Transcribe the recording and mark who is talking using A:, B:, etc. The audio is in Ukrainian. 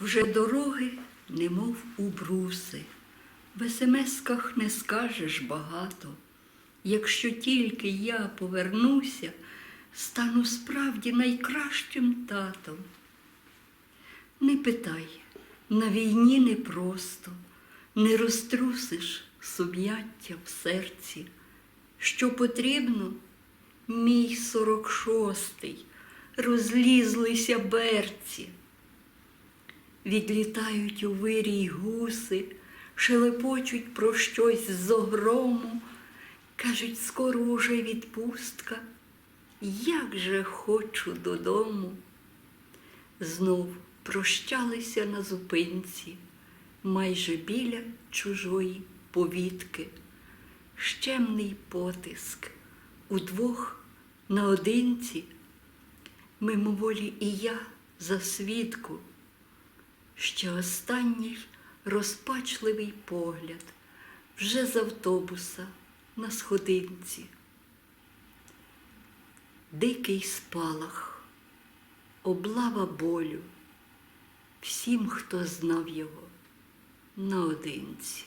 A: Вже дороги, немов у бруси, в смс-ках не скажеш багато. Якщо тільки я повернуся, стану справді найкращим татом. Не питай, на війні непросто, не розтрусиш сум'яття в серці. Що потрібно, мій сорок шостий, розлізлися берці. Відлітають у вирій гуси, шелепочуть про щось з огрому, кажуть, скоро уже відпустка, як же хочу додому. Знов прощалися на зупинці, майже біля чужої повітки, щемний потиск, удвох наодинці, мимоволі і я за свідку ще останній розпачливий погляд вже з автобуса на сходинці. Дикий спалах, облава болю всім, хто знав його наодинці.